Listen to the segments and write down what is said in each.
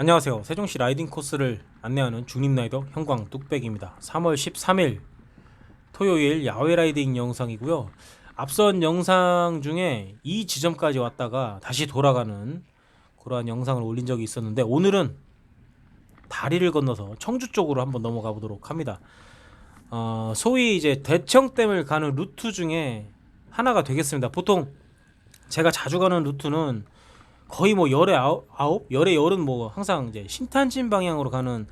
안녕하세요. 세종시 라이딩 코스를 안내하는 중립 라이더 형광 뚝배기입니다. 3월 13일 토요일 야외 라이딩 영상이고요. 앞선 영상 중에 이 지점까지 왔다가 다시 돌아가는 그러한 영상을 올린 적이 있었는데 오늘은 다리를 건너서 청주 쪽으로 한번 넘어가 보도록 합니다. 어, 소위 이제 대청댐을 가는 루트 중에 하나가 되겠습니다. 보통 제가 자주 가는 루트는 거의 뭐 열에 아홉, 아홉 열에 열은 뭐 항상 이제 신탄진 방향으로 가는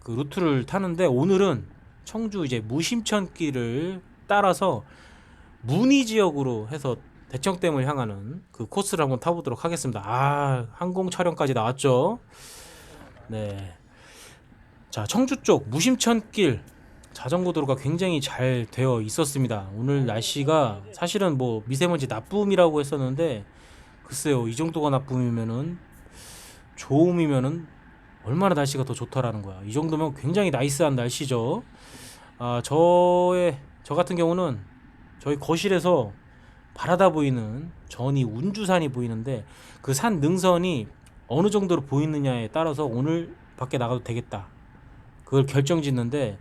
그 루트를 타는데 오늘은 청주 이제 무심천길을 따라서 문희 지역으로 해서 대청댐을 향하는 그 코스를 한번 타보도록 하겠습니다. 아 항공 촬영까지 나왔죠. 네. 자 청주 쪽 무심천길 자전거 도로가 굉장히 잘 되어 있었습니다. 오늘 날씨가 사실은 뭐 미세먼지 나쁨이라고 했었는데 글쎄요 이 정도가 나쁨이면은 좋음이면은 얼마나 날씨가 더 좋다라는 거야. 이 정도면 굉장히 나이스한 날씨죠. 아 저의 저 같은 경우는 저희 거실에서 바라다 보이는 전이 운주산이 보이는데 그 산 능선이 어느 정도로 보이느냐에 따라서 오늘 밖에 나가도 되겠다. 그걸 결정짓는데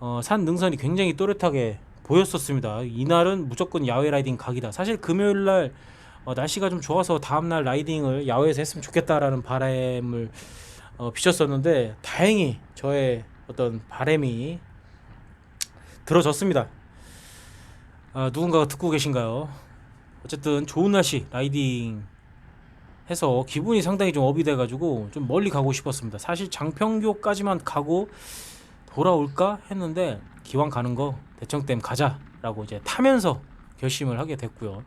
어, 산 능선이 굉장히 또렷하게 보였었습니다. 이날은 무조건 야외 라이딩 각이다. 사실 금요일 날 어, 날씨가 좀 좋아서 다음 날 라이딩을 야외에서 했으면 좋겠다라는 바람을 어, 비쳤었는데 다행히 저의 어떤 바람이 들어졌습니다. 아, 누군가가 듣고 계신가요? 어쨌든 좋은 날씨 라이딩 해서 기분이 상당히 좀 업이 돼가지고 좀 멀리 가고 싶었습니다. 사실 장평교까지만 가고 돌아올까 했는데 기왕 가는 거 대청댐 가자라고 이제 타면서 결심을 하게 됐고요.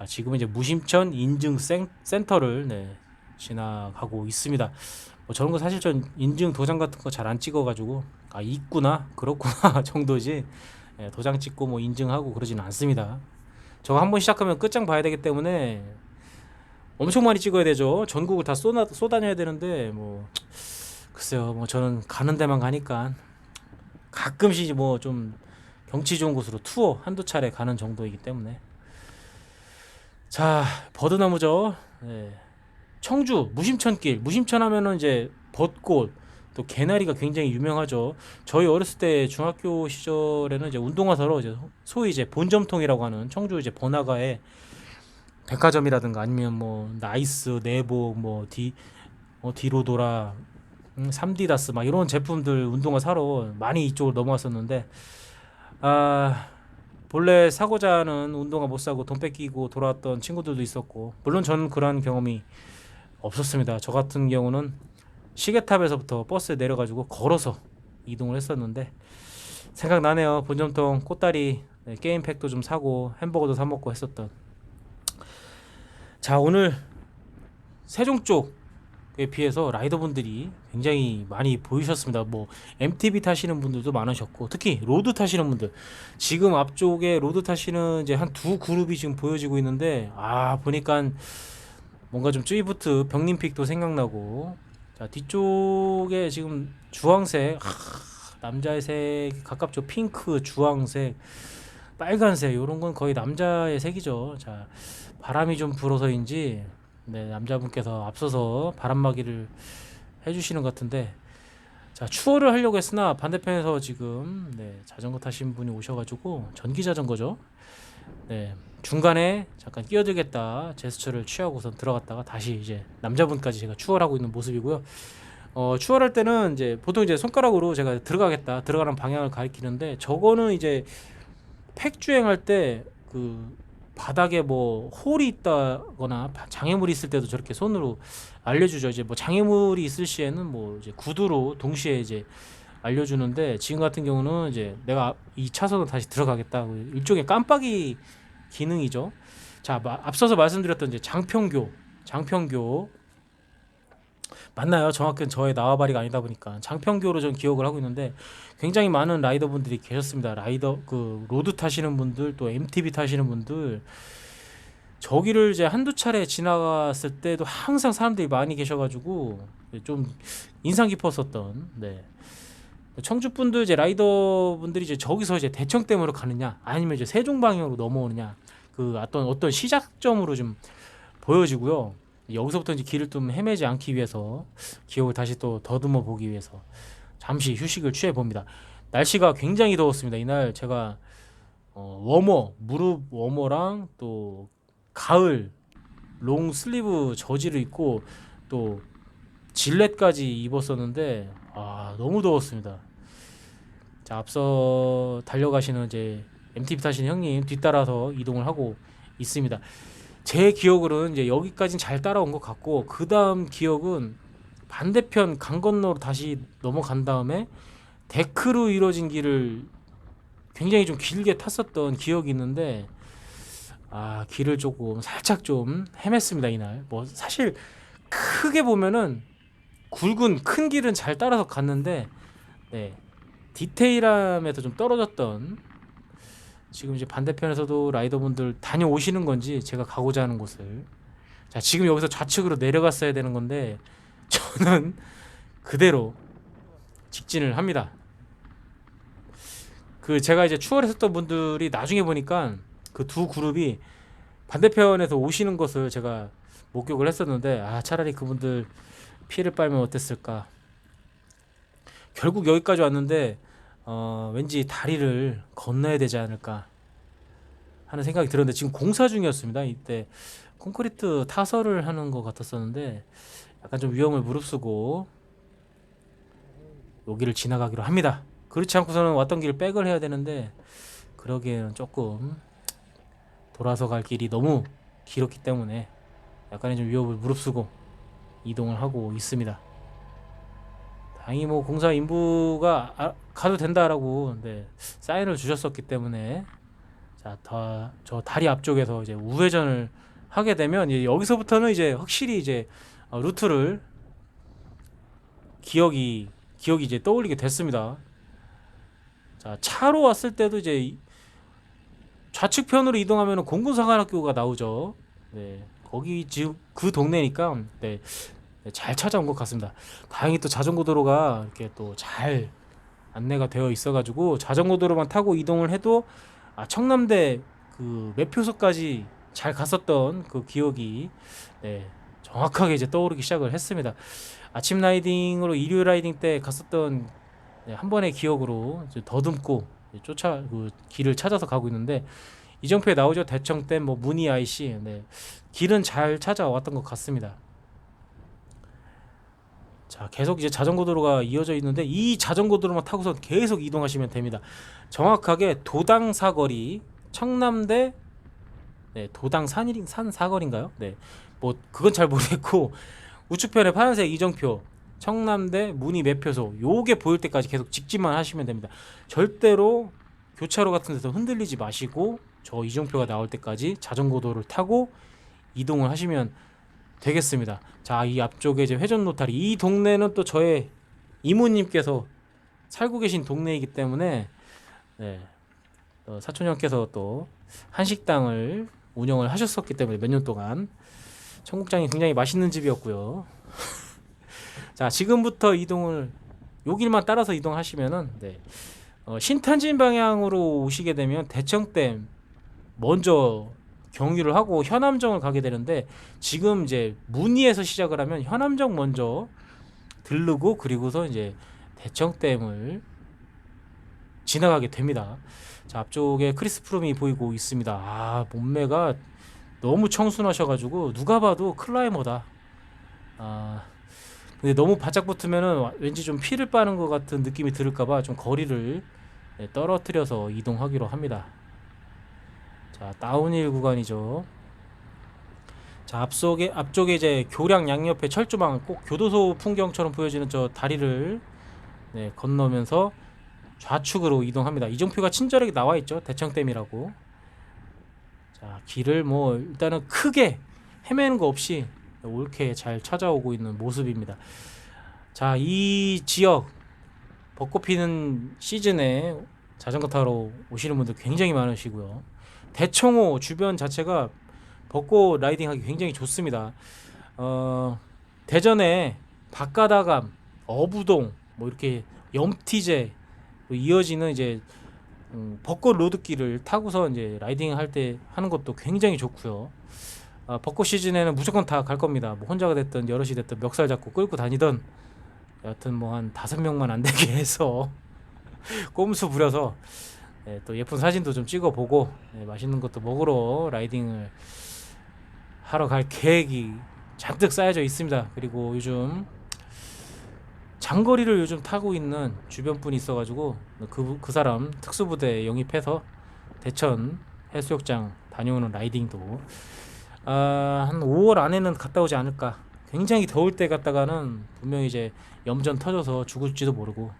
자, 지금 이제 무심천 인증 센, 센터를 네, 지나가고 있습니다. 뭐 저런 거 사실 전 인증 도장 같은 거 잘 안 찍어가지고 아 있구나 그렇구나 정도지 예, 도장 찍고 뭐 인증하고 그러지는 않습니다. 저거 한번 시작하면 끝장 봐야 되기 때문에 엄청 많이 찍어야 되죠. 전국을 다 쏘나, 쏘다녀야 되는데 뭐 글쎄요 뭐 저는 가는 데만 가니까 가끔씩 뭐 좀 경치 좋은 곳으로 투어 한두 차례 가는 정도이기 때문에 자 버드나무죠. 네. 청주 무심천길. 무심천 하면은 이제 벚꽃 또 개나리가 굉장히 유명하죠. 저희 어렸을 때 중학교 시절에는 이제 운동화사로 이제 소위 이제 본점통이라고 하는 청주 이제 번화가에 백화점이라든가 아니면 뭐 나이스 내복 뭐디 어, 뒤로 돌아 음, 3디다스 막 이런 제품들 운동화 사러 많이 이쪽으로 넘어왔었는데 아 본래 사고자 하는 운동화 못 사고 돈 뺏기고 돌아왔던 친구들도 있었고 물론 저는 그러한 경험이 없었습니다. 저 같은 경우는 시계탑에서부터 버스에 내려가지고 걸어서 이동을 했었는데 생각나네요. 본점통 꽃다리 네, 게임팩도 좀 사고 햄버거도 사 먹고 했었던 자 오늘 세종 쪽 에 비해서 라이더분들이 굉장히 많이 보이셨습니다. 뭐 MTB 타시는 분들도 많으셨고 특히 로드 타시는 분들. 지금 앞쪽에 로드 타시는 이제 한 두 그룹이 지금 보여지고 있는데 아 보니까 뭔가 좀 쭈이부트 병림픽도 생각나고. 자 뒤쪽에 지금 주황색 아, 남자의 색 가깝죠. 핑크 주황색 빨간색. 이런 건 거의 남자의 색이죠. 자 바람이 좀 불어서인지 네, 남자분께서 앞서서 바람막이를 해주시는 것 같은데 자 추월을 하려고 했으나 반대편에서 지금 네, 자전거 타신 분이 오셔가지고 전기 자전거죠 네, 중간에 잠깐 끼어들겠다 제스처를 취하고선 들어갔다가 다시 이제 남자분까지 제가 추월하고 있는 모습이고요. 어, 추월할 때는 이제 보통 이제 손가락으로 제가 들어가겠다 들어가는 방향을 가리키는데 저거는 이제 팩 주행할 때그 바닥에 뭐 홀이 있다거나 장애물이 있을 때도 저렇게 손으로 알려주죠. 이제 뭐 장애물이 있을 시에는 뭐 이제 구두로 동시에 이제 알려주는데 지금 같은 경우는 이제 내가 이 차선으로 다시 들어가겠다 일종의 깜빡이 기능이죠. 자 마- 앞서서 말씀드렸던 이제 장평교 장평교 맞나요? 정확히는 저의 나와바리가 아니다 보니까 장평교로 전 기억을 하고 있는데 굉장히 많은 라이더분들이 계셨습니다. 라이더 그 로드 타시는 분들 또 MTB 타시는 분들 저기를 이제 한두 차례 지나갔을 때도 항상 사람들이 많이 계셔가지고 좀 인상 깊었었던 네. 청주 분들 이제 라이더 분들이 이제 저기서 이제 대청댐으로 가느냐 아니면 이제 세종 방향으로 넘어오느냐 그 어떤 어떤 시작점으로 좀 보여지고요. 여기서부터 이제 길을 좀 헤매지 않기 위해서 기억을 다시 또 더듬어 보기 위해서 잠시 휴식을 취해 봅니다. 날씨가 굉장히 더웠습니다. 이날 제가 어, 워머 무릎 워머랑 또 가을 롱 슬리브 저지를 입고 또 질렛까지 입었었는데 아 너무 더웠습니다. 자 앞서 달려가시는 이제 MTB 타시는 형님 뒤따라서 이동을 하고 있습니다. 제 기억으로는 이제 여기까지는 잘 따라온 것 같고 그 다음 기억은 반대편 강 건너로 다시 넘어간 다음에 데크로 이루어진 길을 굉장히 좀 길게 탔었던 기억이 있는데 아 길을 조금 살짝 좀 헤맸습니다 이날. 뭐 사실 크게 보면은 굵은 큰 길은 잘 따라서 갔는데 네 디테일함에서 좀 떨어졌던 지금 이제 반대편에서도 라이더분들 다녀오시는 건지 제가 가고자 하는 곳을 자 지금 여기서 좌측으로 내려갔어야 되는 건데 저는 그대로 직진을 합니다. 그 제가 이제 추월했었던 분들이 나중에 보니까 그 두 그룹이 반대편에서 오시는 것을 제가 목격을 했었는데 아 차라리 그분들 피해를 빨면 어땠을까 결국 여기까지 왔는데 어, 왠지 다리를 건너야 되지 않을까 하는 생각이 들었는데 지금 공사 중이었습니다 이때 콘크리트 타설을 하는 것 같았었는데 약간 좀 위험을 무릅쓰고 여기를 지나가기로 합니다 그렇지 않고서는 왔던 길 백을 해야 되는데 그러기에는 조금 돌아서 갈 길이 너무 길었기 때문에 약간의 좀 위협을 무릅쓰고 이동을 하고 있습니다. 다행히 뭐 공사 인부가 아- 가도 된다라고 네, 사인을 주셨었기 때문에 자저 다리 앞쪽에서 이제 우회전을 하게 되면 이제 여기서부터는 이제 확실히 이제 어, 루트를 기억이 기억이 이제 떠올리게 됐습니다. 자 차로 왔을 때도 이제 이- 좌측편으로 이동하면 공군사관학교가 나오죠. 네, 거기 지금 그 동네니까 네, 네, 잘 찾아온 것 같습니다. 다행히 또 자전거 도로가 이렇게 또 잘 안내가 되어 있어가지고 자전거 도로만 타고 이동을 해도 아, 청남대 그 매표소까지 잘 갔었던 그 기억이 네, 정확하게 이제 떠오르기 시작을 했습니다. 아침 라이딩으로 일요일 라이딩 때 갔었던 네, 한 번의 기억으로 더듬고 쫓아 그 길을 찾아서 가고 있는데 이정표에 나오죠 대청댐 뭐 문의 IC 네, 길은 잘 찾아왔던 것 같습니다. 자 계속 이제 자전거 도로가 이어져 있는데 이 자전거 도로만 타고서 계속 이동하시면 됩니다. 정확하게 도당 사거리 청남대 네, 도당 산일 산 사거리인가요? 네, 뭐 그건 잘 모르겠고 우측편에 파란색 이정표 청남대 문의 매표소 요게 보일 때까지 계속 직진만 하시면 됩니다. 절대로 교차로 같은 데서 흔들리지 마시고 저 이정표가 나올 때까지 자전거 도로를 타고 이동을 하시면 되겠습니다. 자, 이 앞쪽에 이제 회전 노타리 이 동네는 또 저의 이모님께서 살고 계신 동네이기 때문에 네. 어, 사촌 형께서 또 한식당을 운영을 하셨었기 때문에 몇 년 동안 청국장이 굉장히 맛있는 집이었고요. 자, 지금부터 이동을 요 길만 따라서 이동하시면은 네. 어, 신탄진 방향으로 오시게 되면 대청댐 먼저 경유를 하고 현암정을 가게 되는데 지금 이제 문의에서 시작을 하면 현암정 먼저 들르고 그리고서 이제 대청댐을 지나가게 됩니다. 자 앞쪽에 크리스 프롬이 보이고 있습니다. 아 몸매가 너무 청순하셔가지고 누가 봐도 클라이머다. 아 근데 너무 바짝 붙으면은 왠지 좀 피를 빠는 것 같은 느낌이 들을까봐 좀 거리를 네, 떨어뜨려서 이동하기로 합니다. 자 다운힐 구간이죠. 자 앞쪽에 앞쪽에 이제 교량 양옆에 철조망 꼭 교도소 풍경처럼 보여지는 저 다리를 네, 건너면서 좌측으로 이동합니다. 이정표가 친절하게 나와 있죠. 대청댐이라고. 자 길을 뭐 일단은 크게 헤매는 거 없이 옳게 잘 찾아오고 있는 모습입니다. 자 이 지역 벚꽃 피는 시즌에 자전거 타러 오시는 분들 굉장히 많으시고요. 대청호 주변 자체가 벚꽃 라이딩하기 굉장히 좋습니다. 어, 대전에 박가다감, 어부동, 뭐 이렇게 염티제 또 이어지는 이제 음, 벚꽃 로드길을 타고서 이제 라이딩 할 때 하는 것도 굉장히 좋고요. 아, 벚꽃 시즌에는 무조건 다 갈 겁니다. 뭐 혼자가 됐든 여럿이 됐든 멱살 잡고 끌고 다니든 여하튼 뭐 한 다섯 명만 안 되게 해서 꼼수 부려서 예, 또 예쁜 사진도 좀 찍어보고 예, 맛있는 것도 먹으러 라이딩을 하러 갈 계획이 잔뜩 쌓여져 있습니다. 그리고 요즘 장거리를 요즘 타고 있는 주변 분이 있어가지고 그, 그 사람 특수부대 영입해서 대천 해수욕장 다녀오는 라이딩도 아, 한 5월 안에는 갔다 오지 않을까. 굉장히 더울 때 갔다가는 분명히 이제 염전 터져서 죽을지도 모르고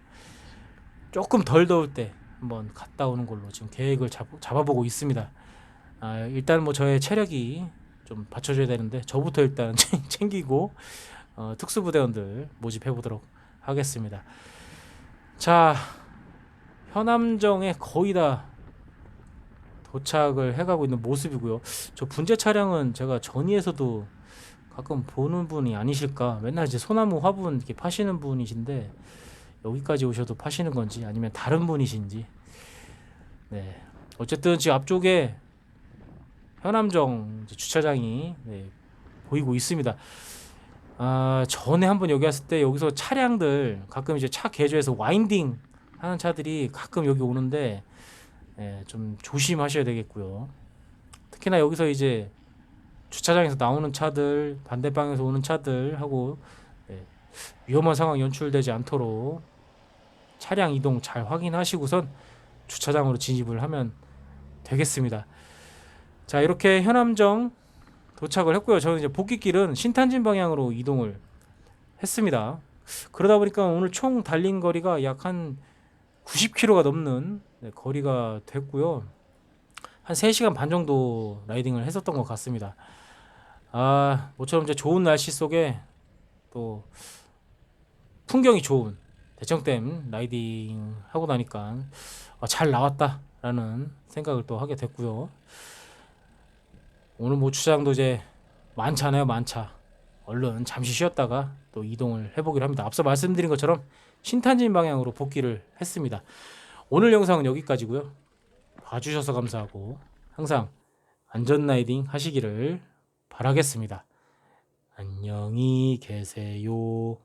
조금 덜 더울 때 한번 갔다 오는 걸로 지금 계획을 잡, 잡아보고 있습니다. 아, 일단 뭐 저의 체력이 좀 받쳐줘야 되는데 저부터 일단 챙기고 어, 특수부대원들 모집해 보도록 하겠습니다. 자, 현암정에 거의 다 도착을 해가고 있는 모습이고요. 저 분재 차량은 제가 전위에서도 가끔 보는 분이 아니실까. 맨날 이제 소나무 화분 이렇게 파시는 분이신데 여기까지 오셔도 파시는 건지 아니면 다른 분이신지. 네. 어쨌든 지금 앞쪽에 현암정 주차장이 네, 보이고 있습니다. 아, 전에 한번 여기 왔을 때 여기서 차량들 가끔 이제 차 개조해서 와인딩 하는 차들이 가끔 여기 오는데 예, 좀 조심하셔야 되겠고요. 특히나 여기서 이제 주차장에서 나오는 차들, 반대 방에서 오는 차들 하고 예, 위험한 상황 연출되지 않도록 차량 이동 잘 확인하시고선 주차장으로 진입을 하면 되겠습니다. 자, 이렇게 현암정 도착을 했고요. 저는 이제 복귀길은 신탄진 방향으로 이동을 했습니다. 그러다 보니까 오늘 총 달린 거리가 약 한 90km가 넘는 네, 거리가 됐고요. 한 3시간 반 정도 라이딩을 했었던 것 같습니다. 아, 모처럼 이제 좋은 날씨 속에 또 풍경이 좋은 대청댐 라이딩 하고 나니까 아, 잘 나왔다라는 생각을 또 하게 됐고요. 오늘 뭐 주차장도 이제 많잖아요, 많차. 얼른 잠시 쉬었다가 또 이동을 해보기로 합니다. 앞서 말씀드린 것처럼 신탄진 방향으로 복귀를 했습니다. 오늘 영상은 여기까지고요. 봐주셔서 감사하고 항상 안전 라이딩 하시기를 바라겠습니다. 안녕히 계세요.